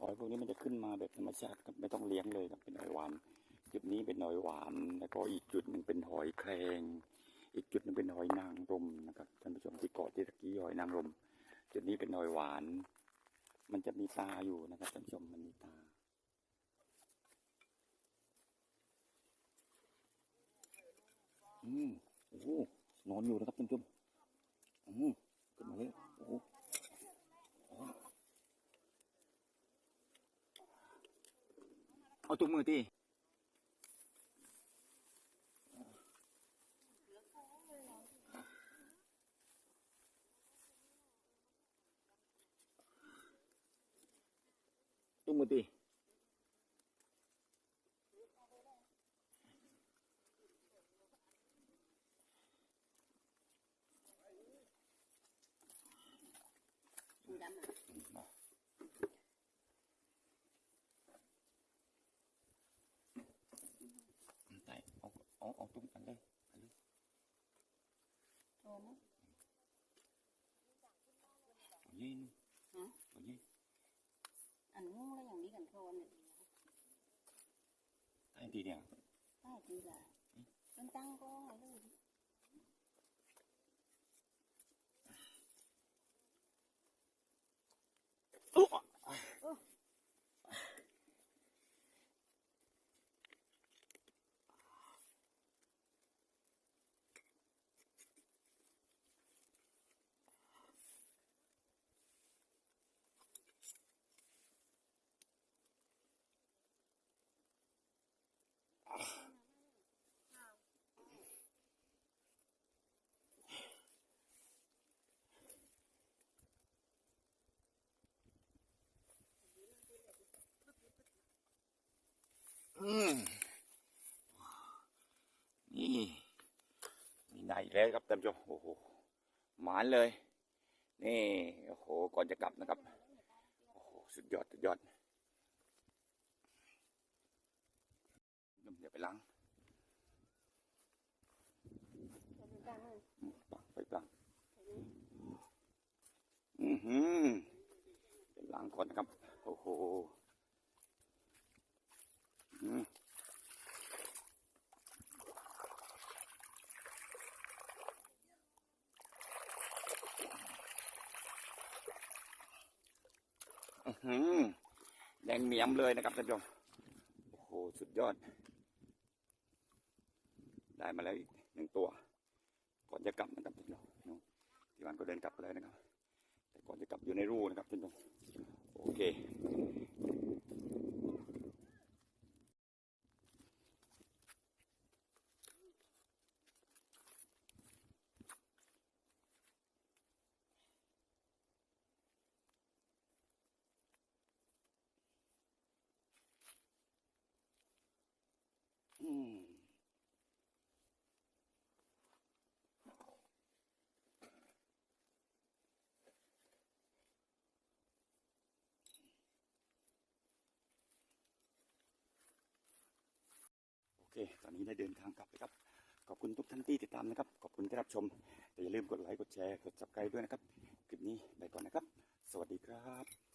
หอยพวกนี้มันจะขึ้นมาแบบธรรมชาติครับไม่ต้องเลี้ยงเลยครับเป็นหอยหวาน จุดนี้เป็นหอยหวาน แล้วก็อีกจุดหนึ่งเป็นหอยแครงอีกจุดหนึ่งเป็นหอยนางรมนะครับท่านผู้ชมที่เกาะที่ตะกี้หอยนางรมจุดนี้เป็นหอยหวาน มันจะมีตาอยู่นะครับท่านผู้ชมมันมีตาอืมโอ้นอนอยู่นะครับท่านผู้ชมอืมขึ้นมาเลยโอ้โหอ๋อ เอาตัวมือตีตัวมือตีดูดำอะ มาใส่ เอาเอาเอาตุ้มอันเลยอันเลยโทรมั้งเอายินฮะเอายินอันงูแล้วอย่างนี้กันโทรเนี่ยใต้ทีเนี่ยได้ทีละตั้งตั้งก็เลย นี่มีไหนแล้วครับท่านผู้ชมโอ้โหหมานเลย นี่โอ้โหก่อนจะกลับนะครับโอ้โหสุดยอดสุดยอดเดี๋ยวไปล้างปังไปปังอือหือเดี๋ยวล้างก่อนนะครับ โอ้โหอืมอื้อหือ แดงเหมียมเลยนะครับท่านผู้ชมโอ้โหสุดยอด ได้มาแล้วอีกหนึ่งตัว ก่อนจะกลับนะครับท่านผู้ชมเนที่วานก็เดินกลับไปแล้วนะครับ แต่ก่อนจะกลับอยู่ในรูนะครับท่านผู้ชมโอเค อืมโอเค ตอนนี้ได้เดินทางกลับแล้วครับ ขอบคุณทุกท่านที่ติดตามนะครับ ขอบคุณที่รับชมแต่อย่าลืมกดไลค์ กดแชร์ กด subscribe ด้วยนะครับ คลิปนี้ไปก่อนนะครับ สวัสดีครับ